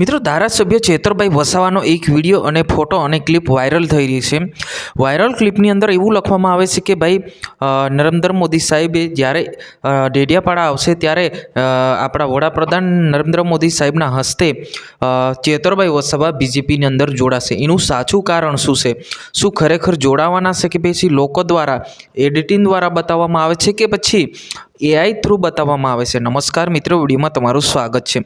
મિત્રો, ધારાસભ્ય ચેતરભાઈ વસાવાનો એક વીડિયો અને ફોટો અને ક્લિપ વાયરલ થઈ રહી છે. વાયરલ ક્લિપની અંદર એવું લખવામાં આવે છે કે ભાઈ નરેન્દ્ર મોદી સાહેબે જ્યારે ડેડિયાપાડા આવશે ત્યારે આપણા વડાપ્રધાન નરેન્દ્ર મોદી સાહેબના હસ્તે ચેતરભાઈ વસાવા બીજેપીની અંદર જોડાશે. એનું સાચું કારણ શું છે? શું ખરેખર જોડાવાના છે કે પછી લોકો દ્વારા, એડિટિંગ દ્વારા બતાવવામાં આવે છે કે પછી એઆઈ થ્રુ બતાવવામાં આવે છે. નમસ્કાર મિત્રો, વિડીયોમાં તમારું સ્વાગત છે.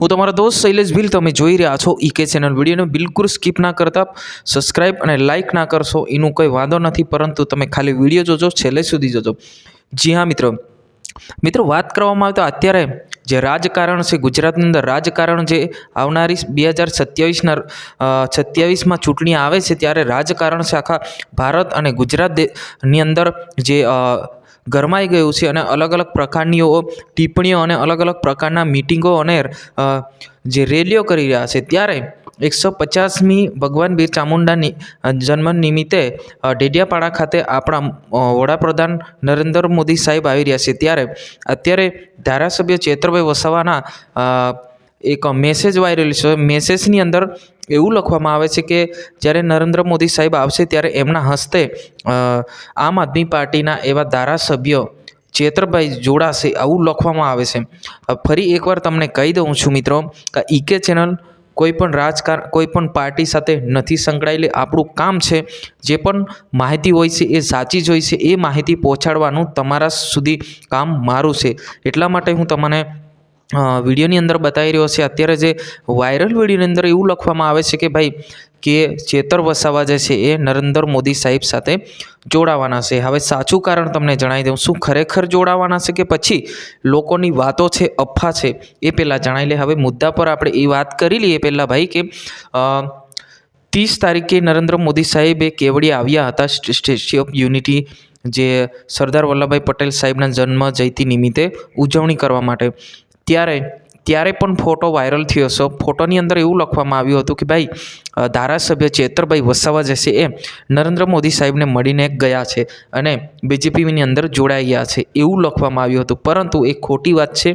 હું તમારો દોસ્ત શૈલેષ ભીલ. તમે જોઈ રહ્યા છો ઈકે ચેનલ વિડીયોને બિલકુલ સ્કીપ ના કરતા સબસ્ક્રાઈબ અને લાઇક ના કરશો. એનું કોઈ વાંધો નથી, પરંતુ તમે ખાલી વીડિયો જોજો, છેલ્લે સુધી જોજો. જી હા, મિત્રો. મિત્રો, વાત કરવામાં આવે તો અત્યારે જે રાજકારણ છે, ગુજરાતની અંદર રાજકારણ જે આવનારી બે હજાર સત્યાવીસના સત્યાવીસમાં ચૂંટણી આવે છે, ત્યારે રાજકારણ છે આખા ભારત અને ગુજરાતની અંદર જે ગરમાઈ ગયું છે અને અલગ અલગ પ્રકારની ટિપ્પણીઓ અને અલગ અલગ પ્રકારના મિટિંગો અને જે રેલીઓ કરી રહ્યા છે. ત્યારે એકસો પચાસમી ભગવાન બિર ચામુંડાની જન્મ નિમિત્તે ડેડિયાપાડા ખાતે આપણા વડાપ્રધાન નરેન્દ્ર મોદી સાહેબ આવી રહ્યા છે. ત્યારે અત્યારે ધારાસભ્ય ચેતરભાઈ વસાવાના એક મેસેજ વાયરલ છે. મેસેજની અંદર એવું લખવામાં આવે છે કે જ્યારે નરેન્દ્ર મોદી સાહેબ આવશે ત્યારે એમના હસ્તે આમ આદમી પાર્ટીના એવા ધારાસભ્ય ચેતરભાઈ જોડાશે આવું લખવામાં આવે છે. ફરી એકવાર તમને કહી દઉં છું મિત્રો કે ઈકે ચેનલ કોઈ પણ રાજકાર, કોઈ પણ પાર્ટી સાથે નથી સંકળાયેલી. આપણું કામ છે જે પણ માહિતી હોય છે એ સાચી જ હોય છે, એ માહિતી પહોંચાડવાનું તમારા સુધી કામ મારું છે. એટલા માટે હું તમને વિડીયોની અંદર બતાવી રહ્યો છે. અત્યારે જે વાયરલ વિડીયોની અંદર એવું લખવામાં આવે છે કે ભાઈ, કે ચેતર વસાવા જે છે એ નરેન્દ્ર મોદી સાહેબ સાથે જોડાવાના છે. હવે સાચું કારણ તમને જણાવી દઉં. શું ખરેખર જોડાવાના છે કે પછી લોકોની વાતો છે, અફવા છે, એ પહેલાં જણાવી લે. હવે મુદ્દા પર આપણે એ વાત કરી લઈએ પહેલાં ભાઈ કે ત્રીસ તારીખે નરેન્દ્ર મોદી સાહેબે કેવડી આવ્યા હતા સ્ટે- સ્ટેચ્યુ ઓફ યુનિટી જે સરદાર વલ્લભભાઈ પટેલ સાહેબના જન્મ જયંતિ નિમિત્તે ઉજવણી કરવા માટે. ત્યારે ત્યારે પણ ફોટો વાયરલ થયો. છે ફોટોની અંદર એવું લખવામાં આવ્યું હતું કે ભાઈ ધારાસભ્ય ચેતરભાઈ વસાવા જશે એ નરેન્દ્ર મોદી સાહેબને મળીને ગયા છે અને બીજેપીની અંદર જોડાઈ ગયા છે. એવું લખવામાં આવ્યું હતું. પરંતુ એ ખોટી વાત છે,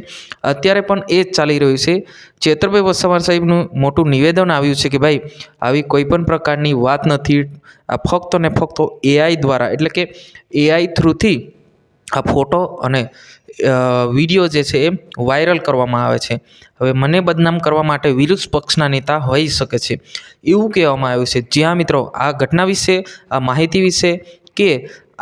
અત્યારે પણ એ જ ચાલી રહ્યું છે. ચેતરભાઈ વસાવા સાહેબનું મોટું નિવેદન આવ્યું છે કે ભાઈ, આવી કોઈ પણ પ્રકારની વાત નથી. આ ફક્ત ને ફક્ત એઆઈ દ્વારા, એટલે કે એઆઈ થ્રુથી આ ફોટો અને વીડિયો જે છે એ વાયરલ કરવામાં આવે છે. હવે મને બદનામ કરવા માટે વિરુદ્ધ પક્ષના નેતા હોઈ શકે છે. એવું કહેવામાં આવ્યું છે. જ્યાં મિત્રો, આ ઘટના વિશે, આ માહિતી વિશે કે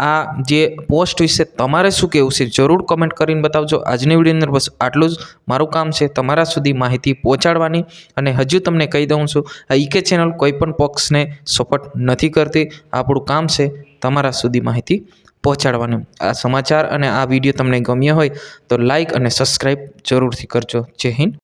આ જે પોસ્ટ વિશે તમારે શું કહેવું છે, જરૂર કમેન્ટ કરીને બતાવજો. આજની વિડીયોની અંદર બસ આટલું જ. મારું કામ છે તમારા સુધી માહિતી પહોંચાડવાની અને હજુ તમને કહી દઉં છું, આ ઈકે ચેનલ કોઈ પણ પક્ષને સપોર્ટ નથી કરતી. આપણું કામ છે તમારા સુધી માહિતી પહોંચાડવાનું. આ સમાચાર અને આ વીડિયો તમને ગમ્યો હોય તો લાઇક અને સબસ્ક્રાઈબ જરૂરથી કરજો. જય હિન્દ.